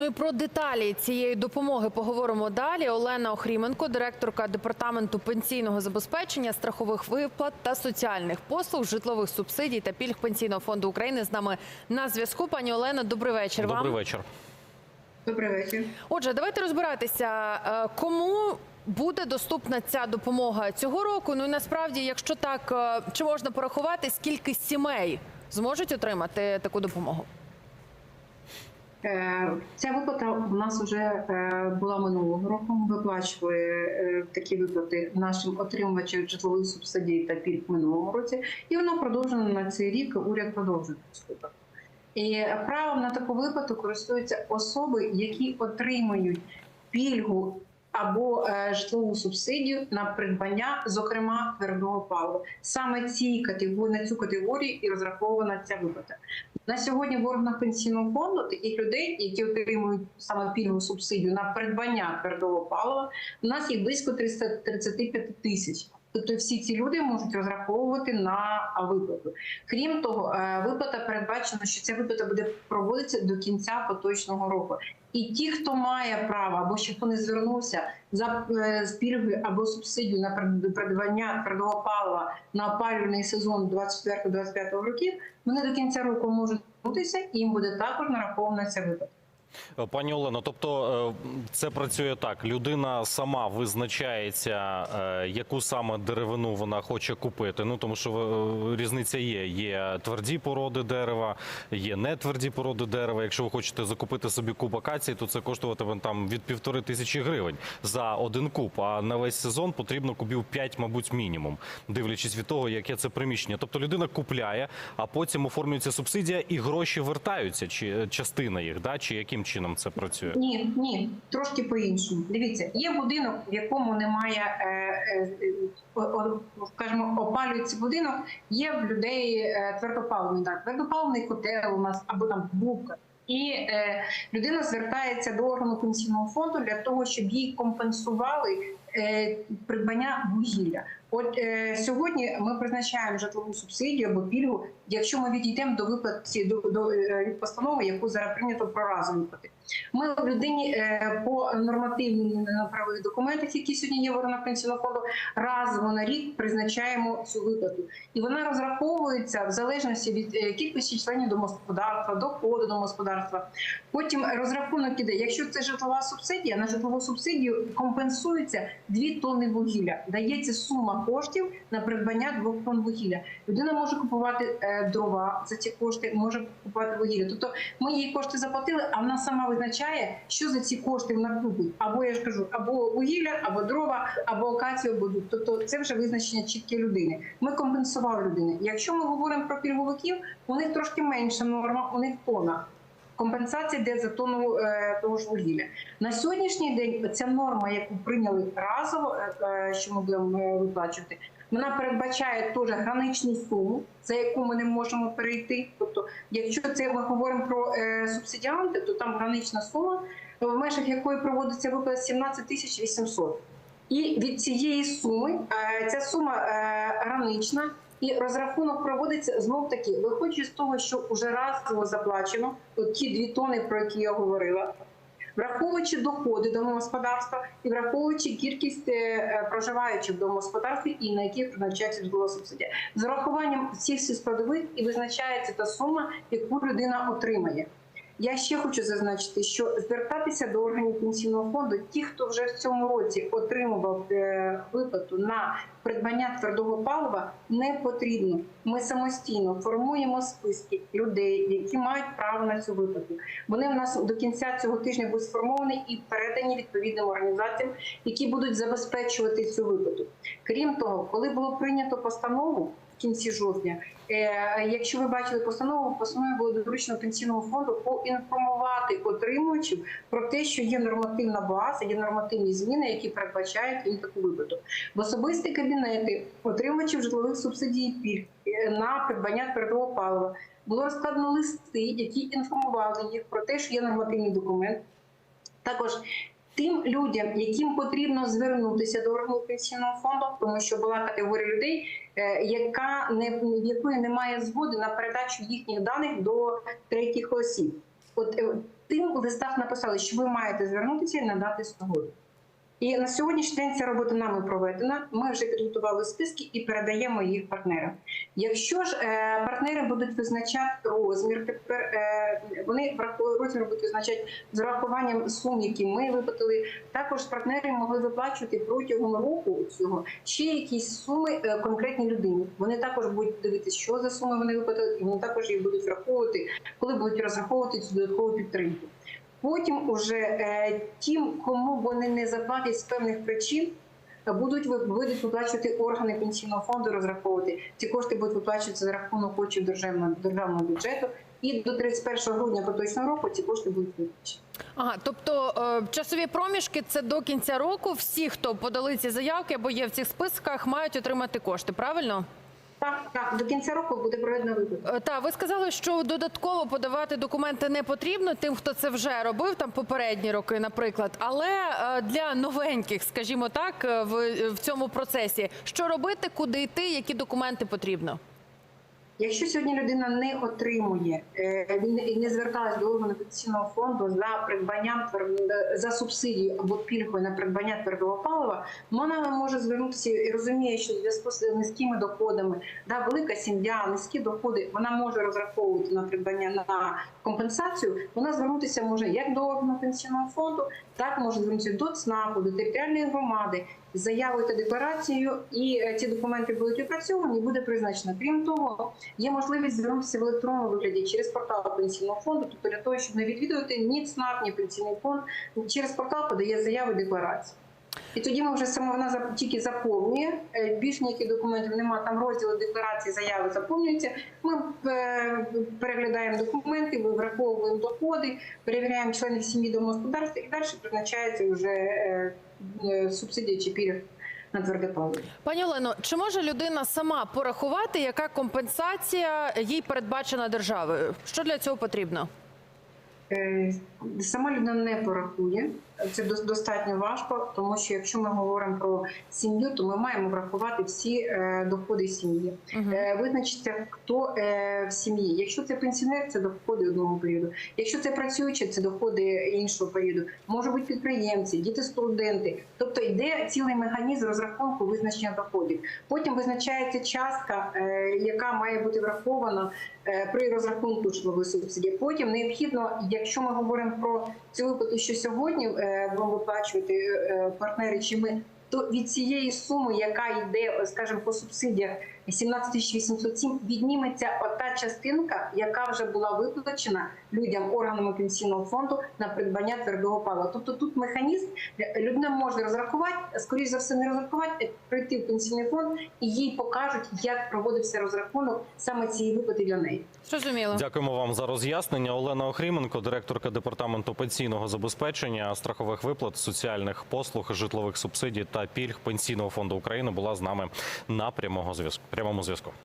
Ну і про деталі цієї допомоги поговоримо далі. Олена Охріменко, директорка департаменту пенсійного забезпечення, страхових виплат та соціальних послуг, житлових субсидій та пільг пенсійного фонду України з нами на зв'язку. Пані Олено, добрий вечір. Добрий вам вечір. Добрий вечір. Отже, давайте розбиратися, е, кому буде доступна ця допомога цього року. Ну і насправді, якщо так, е, чи можна порахувати, скільки сімей зможуть отримати таку допомогу? Е, Ця виплата у нас вже е, була минулого року. Ми виплачували е, такі виплати нашим отримувачам житлових субсидій та пільг минулого році, і вона продовжена на цей рік. Уряд продовжує виплату. І правом на таку виплату користуються особи, які отримують пільгу або е, житлову субсидію на придбання, зокрема твердого палива. Саме цій категорії на цю категорію і розрахована ця виплата. На сьогодні в органах пенсійного фонду таких людей, які отримують саме пільгу субсидію на придбання твердого палива, у нас їх близько 335 тисяч. Тобто всі ці люди можуть розраховувати на виплату. Крім того, е, виплата передбачено, що ця виплата буде проводитися до кінця поточного року. І ті, хто має право або хто не звернувся за е, з пільги або субсидію на прид- придбання твердого палива на опалювальний сезон 24-25 років, вони до кінця року можуть звернутися, і їм буде також нарахована ця виплата. Пані Олено, тобто е, це працює так: людина сама визначається, е, яку саме деревину вона хоче купити. Ну тому що е, різниця є. Є тверді породи дерева, є нетверді породи дерева. Якщо ви хочете закупити собі куб акації, то це коштуватиме там від півтори тисячі гривень за один куб. А на весь сезон потрібно кубів 5, мабуть, мінімум, дивлячись від того, яке це приміщення. Тобто людина купляє, а потім оформлюється субсидія і гроші вертаються, чи частина їх, да? чи яким чином це працює? Ні, ні, трошки по-іншому. Дивіться, є будинок, в якому немає, е, е, скажімо, опалюється будинок, є в людей е, твердопаливний, так, твердопаливний котел у нас або там бубка. І е, людина звертається до органу пенсійного фонду для того, щоб їй компенсували е, придбання вугілля. От е, сьогодні ми призначаємо житлову субсидію або пільгу, якщо ми відійдемо до виплат до, до до від постанови, яку зараз прийнято про разові виплати. Ми в людині е, по нормативним правових документах, які сьогодні є в органах пенсійного фонду, разово на рік призначаємо цю виплату, і вона розраховується в залежності від е, кількості членів домогосподарства, доходу домогосподарства. Потім розрахунок іде. Якщо це житлова субсидія, на житлову субсидію компенсується 2 тонни вугілля. Дається сума коштів на придбання 2 тонн вугілля. Людина може купувати е, дрова за ці кошти, може купувати вугілля. Тобто ми їй кошти заплатили, а вона сама визначає, що за ці кошти вона купить. Або я ж кажу, або вугілля, або дрова, або акацію, дуб. Тобто це вже визначення чіткі людини. Ми компенсували людини. Якщо ми говоримо про пільговиків, у них трошки менша норма, у них тона. Компенсація йде за тонну е, того ж вугілля. На сьогоднішній день ця норма, яку прийняли разово, е, е, що ми будемо е, виплачувати, вона передбачає теж граничну суму, за яку ми не можемо перейти. Тобто, якщо це ми говоримо про е, субсидіанти, то там гранична сума, в межах якої проводиться виплата 17 тисяч 800. І від цієї суми е, ця сума е, гранична. І розрахунок проводиться знов таки, виходячи з того, що вже разово заплачено от ті дві тони, про які я говорила, враховуючи доходи домогосподарства і враховуючи кількість е, е, проживаючих в домогосподарстві і на яких призначається житлова субсидія, з урахуванням всіх складових і визначається та сума, яку людина отримає. Я ще хочу зазначити, що звертатися до органів пенсійного фонду, ті, хто вже в цьому році отримував е, виплату на придбання твердого палива, не потрібно. Ми самостійно формуємо списки людей, які мають право на цю виплату. Вони в нас до кінця цього тижня будуть сформовані і передані відповідним організаціям, які будуть забезпечувати цю виплату. Крім того, коли було прийнято постанову кінці жовтня. Е, Якщо ви бачили постанову, постанові було доручено пенсійному фонду поінформувати отримувачів про те, що є нормативна база, є нормативні зміни, які передбачають їм таку виплату. В особисті кабінети отримувачів житлових субсидій пільг е, на придбання твердого палива було розкладено листи, які інформували їх про те, що є нормативний документ. Також тим людям, яким потрібно звернутися до органу пенсійного фонду, тому що була категорія людей, е, яка не в якої немає згоди на передачу їхніх даних до третіх осіб. От е, тим листах написали, що ви маєте звернутися і надати згоду. І на сьогоднішній день ця робота нами проведена. Ми вже підготували списки і передаємо їх партнерам. Якщо ж е, партнери будуть визначати розмір, тепер е, вони розмір будуть визначати з урахуванням сум, які ми виплатили. Також партнери могли виплачувати протягом року цього ще якісь суми е, конкретній людині. Вони також будуть дивитися, що за суми вони виплатили, і вони також їх будуть враховувати, коли будуть розраховувати цю додаткову підтримку. Потім уже е, тим, кому вони не заплатять з певних причин, е, будуть будуть виплачувати органи пенсійного фонду, розраховувати ці кошти будуть виплачуватися за рахунок коштів державного державного бюджету. І до 31 грудня поточного року ці кошти будуть виплачені. Ага, тобто е, часові проміжки це до кінця року. Всі, хто подали ці заявки або є в цих списках, мають отримати кошти. Правильно? Так, так, до кінця року буде проведено виплата. Так, Та ви сказали, що додатково подавати документи не потрібно тим, хто це вже робив там попередні роки, наприклад. Але е, для новеньких, скажімо так, е, в, в цьому процесі, що робити, куди йти, які документи потрібно? Якщо сьогодні людина не отримує е, він не- зверталась до органу пенсійного фонду за придбанням за субсидію або пільгою на придбання твердого палива, вона може звернутися і розуміє, що в зв'язку з низькими доходами, да, велика сім'я, низькі доходи, вона може розраховувати на придбання на компенсацію. Вона звернутися може як до органу пенсійного фонду, так може звернутися до ЦНАПу, до територіальної громади з заявою та декларацією, і е, ці документи будуть опрацьовані, і буде призначено. Крім того, є можливість звернутися в електронному вигляді через портал пенсійного фонду, тобто для того, щоб не відвідувати ні ЦНАП, ні пенсійний фонд, через портал подає заяви декларації. І тоді ми вже саме вона тільки заповнює. е, Більш ніяких документів немає. Там розділи декларації, заяви заповнюються. Ми е, переглядаємо документи, враховуємо доходи, перевіряємо членів сім'ї домогосподарства і далі призначається вже е, субсидія чи пільг на тверде паливо. Пані Олено, чи може людина сама порахувати, яка компенсація їй передбачена державою? Що для цього потрібно? Е, Сама людина не порахує. Це дос- достатньо важко, тому що якщо ми говоримо про сім'ю, то ми маємо врахувати всі е, доходи сім'ї. Мгм. Е, Визначиться, хто в сім'ї. Якщо це пенсіонер, це доходи одного періоду. Якщо це працюючі, це доходи іншого періоду. Може бути підприємці, діти, студенти. Тобто йде цілий механізм розрахунку визначення доходів. Потім визначається частка, яка має бути врахована при розрахунку житлової субсидії. Потім необхідно, якщо ми говоримо про цю виплату, що сьогодні е, будемо виплачувати е, партнери, чи ми то від цієї суми, яка йде, е, скажімо, по субсидіях 17 807, відніметься ота частинка, яка вже була виплачена людям органами пенсійного фонду на придбання твердого палива. Тобто тут механізм людина може розрахувати, скоріш за все, не розрахувати, прийти в пенсійний фонд і їй покажуть, як проводився розрахунок саме цієї виплати для неї. Зрозуміло. Дякуємо вам за роз'яснення. Олена Охріменко, директорка департаменту пенсійного забезпечення, страхових виплат, соціальних послуг, житлових субсидій та пільг пенсійного фонду України, була з нами на прямого зв'язку. Прямому зв'язку.